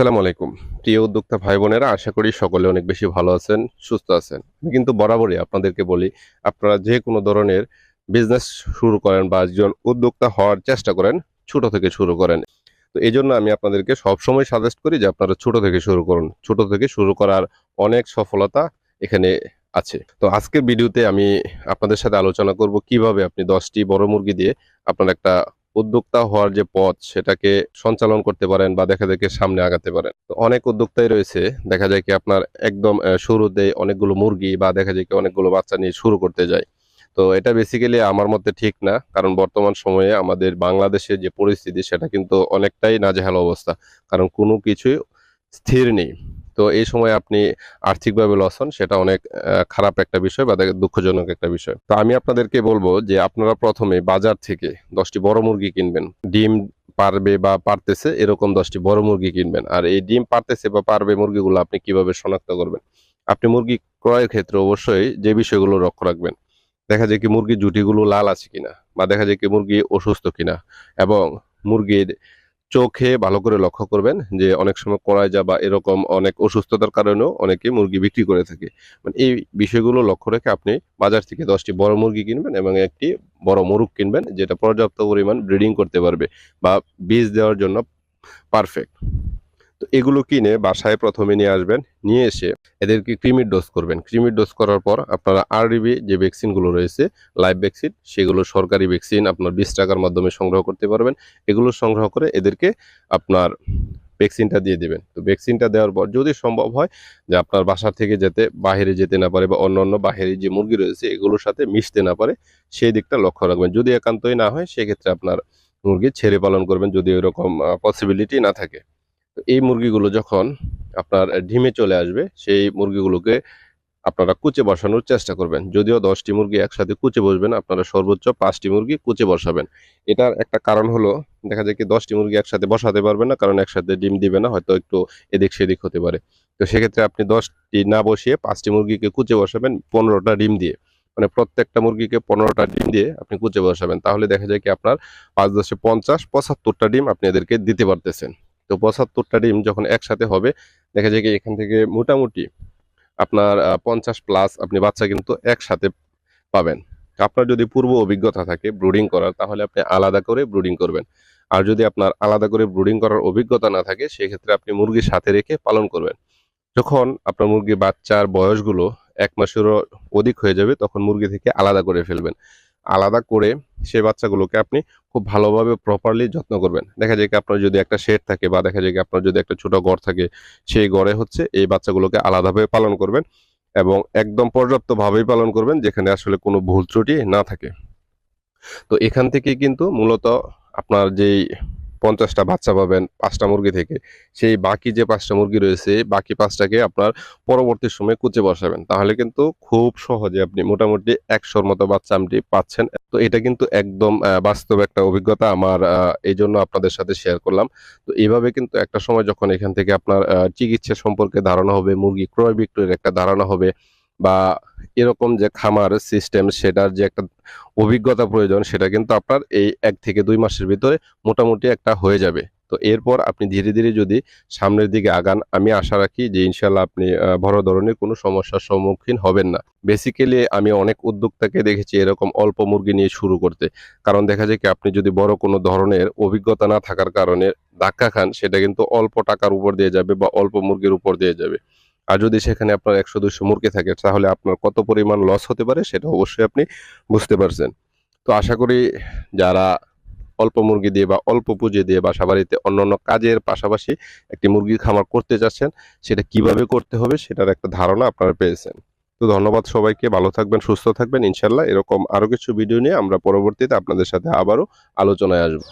আসসালামু আলাইকুম। প্রিয় উদ্যোক্তা ভাই বোনেরা আশা করি সকলে অনেক বেশি ভালো আছেন, সুস্থ আছেন। কিন্তু বরাবরই আপনাদেরকে বলি, আপনারা যে কোনো ধরনের বিজনেস শুরু করেন বা একজন উদ্যোক্তা হওয়ার চেষ্টা করেন, ছোট থেকে শুরু করেন। তো এই জন্য আমি আপনাদেরকে সবসময় সাজেস্ট করি যে আপনারা ছোট থেকে শুরু করুন। ছোট থেকে শুরু করার অনেক সফলতা এখানে আছে। তো আজকের ভিডিওতে আমি আপনাদের সাথে আলোচনা করব কীভাবে আপনি দশটি বড় মুরগি দিয়ে আপনার একটা উদ্যোক্তা হওয়ার যে পথ, সেটাকে সঞ্চালন করতে পারেন বা দেখা যায় সামনে আগাতে পারেন। অনেক উদ্যোক্তাই রয়েছে, দেখা যায় কি আপনার একদম শুরুতে অনেকগুলো মুরগি বা দেখা যায় কি অনেকগুলো বাচ্চা নিয়ে শুরু করতে যায়। তো এটা বেসিক্যালি আমার মতে ঠিক না, কারণ বর্তমান সময়ে আমাদের বাংলাদেশের যে পরিস্থিতি, সেটা কিন্তু অনেকটাই নাজেহাল অবস্থা। কারণ কোনো কিছুই স্থির নেই। তো এই সময় আপনি আর্থিকভাবে লস হন, সেটা অনেক খারাপ একটা বিষয় বা দুঃখজনক একটা বিষয়। তো আমি আপনাদেরকে বলব যে আপনারা প্রথমে বাজার থেকে দশটি বড় মুরগি কিনবেন। ডিম পারবে বা পারতেছে, এরকম দশটি বড় মুরগি কিনবেন। আর এই ডিম পারতেছে বা পারবে মুরগিগুলো আপনি কীভাবে শনাক্ত করবেন? আপনি মুরগি ক্রয়ের ক্ষেত্রে অবশ্যই যে বিষয়গুলো লক্ষ্য রাখবেন। দেখা যায় কি মুরগির জুটিগুলো লাল আছে কিনা? বা দেখা যায় কি মুরগি অসুস্থ কিনা? এবং মুরগির চোখে ভালো করে লক্ষ্য করবেন যে অনেক সময় কড়াইজা বা এরকম অনেক অসুস্থতার কারণেও অনেকে মুরগি বিক্রি করে থাকে। মানে এই বিষয়গুলো লক্ষ্য রেখে আপনি বাজার থেকে দশটি বড় মুরগি কিনবেন এবং একটি বড় মোরগ কিনবেন, যেটা পর্যাপ্ত পরিমাণ ব্রিডিং করতে পারবে বা বীজ দেওয়ার জন্য পারফেক্ট তো এগুলো কিনে বাসায় প্রথমে নিয়ে আসবেন, নিয়ে এসে এদেরকে ক্রিমির ডোজ করবেন। ক্রিমির ডোজ করার পর আপনারা আরডিবি যে ভ্যাকসিনগুলো রয়েছে, লাইভ ভ্যাকসিন, সেগুলো সরকারি ভ্যাকসিন আপনার বিশ টাকার মাধ্যমে সংগ্রহ করতে পারবেন। এগুলো সংগ্রহ করে এদেরকে আপনার ভ্যাকসিনটা দিয়ে দেবেন। তো ভ্যাকসিনটা দেওয়ার পর যদি সম্ভব হয় যে আপনার বাসা থেকে যেতে বাইরে যেতে না পারে বা অন্য অন্য বাহিরে যে মুরগি রয়েছে, এগুলোর সাথে মিশতে না পারে, সেই দিকটা লক্ষ্য রাখবেন। যদি একান্তই না হয়, সেক্ষেত্রে আপনার মুরগি ছেড়ে পালন করবেন যদি এরকম পসিবিলিটি না থাকে। এই মুরগিগুলো যখন আপনার ডিমে চলে আসবে, সেই মুরগিগুলোকে আপনারা কুচে বসানোর চেষ্টা করবেন। যদিও দশটি মুরগি একসাথে কুচে বসবেন, আপনারা সর্বোচ্চ পাঁচটি মুরগি কুচে বসাবেন। এটার একটা কারণ হলো, দেখা যায় কি দশটি মুরগি একসাথে বসাতে পারবেন না, কারণ একসাথে ডিম দিবে না, হয়তো একটু এদিক সেদিক হতে পারে। তো সেক্ষেত্রে আপনি দশটি না বসিয়ে পাঁচটি মুরগিকে কুচে বসাবেন পনেরোটা ডিম দিয়ে। মানে প্রত্যেকটা মুরগিকে পনেরোটা ডিম দিয়ে আপনি কুচে বসাবেন। তাহলে দেখা যায় কি আপনার পাঁচ দশে পঞ্চাশ, পঁচাত্তরটা ডিম আপনি এদেরকে দিতে পারতেছেন। তো পঁচাত্তরটা ডিম যখন একসাথে হবে, দেখা যায় কি এখান থেকে মোটামুটি আপনার পঞ্চাশ প্লাস আপনি বাচ্চা কিন্তু একসাথে পাবেন। আপনার যদি পূর্ব অভিজ্ঞতা থাকে ব্রুডিং করার, তাহলে আপনি আলাদা করে ব্রুডিং করবেন। আর যদি আপনার আলাদা করে ব্রুডিং করার অভিজ্ঞতা না থাকে, সেক্ষেত্রে আপনি মুরগির সাথে রেখে পালন করবেন। যখন আপনার মুরগি বাচ্চার বয়সগুলো এক মাসেরও অধিক হয়ে যাবে, তখন মুরগি থেকে আলাদা করে ফেলবেন। আলাদা করে সে বাচ্চাগুলোকে আপনি খুব ভালোভাবে প্রপারলি যত্ন করবেন। দেখা যায় কি আপনার যদি একটা শেড থাকে বা দেখা যায় কি আপনার যদি একটা ছোট ঘর থাকে, সেই ঘরে হচ্ছে এই বাচ্চাগুলোকে আলাদাভাবে পালন করবেন এবং একদম পর্যাপ্তভাবেই পালন করবেন যেখানে আসলে কোনো ভুল ত্রুটি না থাকে। তো এখান থেকে কিন্তু মূলত আপনার যেই পঞ্চাশটা বাচ্চা পাবেন পাঁচটা মুরগি থেকে। সেই বাকি যে পাঁচটা মুরগি রয়েছে, বাকি পাঁচটাকে আপনার পরবর্তী সময়ে কুচে বসাবেন। তাহলে কিন্তু খুব সহজে আপনি মোটামুটি একশোর মতো বাচ্চা আপনি পাচ্ছেন। তো এটা কিন্তু একদম বাস্তব একটা অভিজ্ঞতা আমার এই জন্য আপনাদের সাথে শেয়ার করলাম। তো এইভাবে কিন্তু একটা সময় যখন এখান থেকে আপনার চিকিৎসা সম্পর্কে ধারণা হবে, মুরগি ক্রয় বিক্রয়ের একটা ধারণা হবে বা এরকম যে খামার সিস্টেম সেটার যে একটা অভিজ্ঞতা প্রয়োজন, সেটা কিন্তু আপনার এই এক থেকে দুই মাসের ভিতরে মোটামুটি একটা হয়ে যাবে। তো এরপর আপনি ধীরে ধীরে যদি সামনের দিকে আগান, আমি আশা রাখি যে ইনশাল্লাহ আপনি বড় ধরনের কোনো সমস্যার সম্মুখীন হবেন না। বেসিক্যালি আমি অনেক উদ্যোক্তাকে দেখেছি এরকম অল্প মুরগি নিয়ে শুরু করতে। কারণ দেখা যায় কি, আপনি যদি বড় কোনো ধরনের অভিজ্ঞতা না থাকার কারণে ধাক্কা খান, সেটা কিন্তু অল্প টাকার উপর দিয়ে যাবে বা অল্প মুরগির উপর দিয়ে যাবে। আর যদি সেখানে আপনার একশো দুশো মুরগি থাকে, তাহলে আপনার কত পরিমাণ লস হতে পারে সেটা অবশ্যই আপনি বুঝতে পারছেন। তো আশা করি যারা অল্প মুরগি দিয়ে বা অল্প পুঁজি দিয়ে বাসা বাড়িতে অন্যান্য কাজের পাশাপাশি একটি মুরগির খামার করতে চাচ্ছেন সেটা কীভাবে করতে হবে সেটার একটা ধারণা আপনারা পেয়েছেন। তো ধন্যবাদ সবাইকে, ভালো থাকবেন, সুস্থ থাকবেন ইনশাল্লাহ এরকম আরও কিছু ভিডিও নিয়ে আমরা পরবর্তীতে আপনাদের সাথে আবারও আলোচনায় আসব।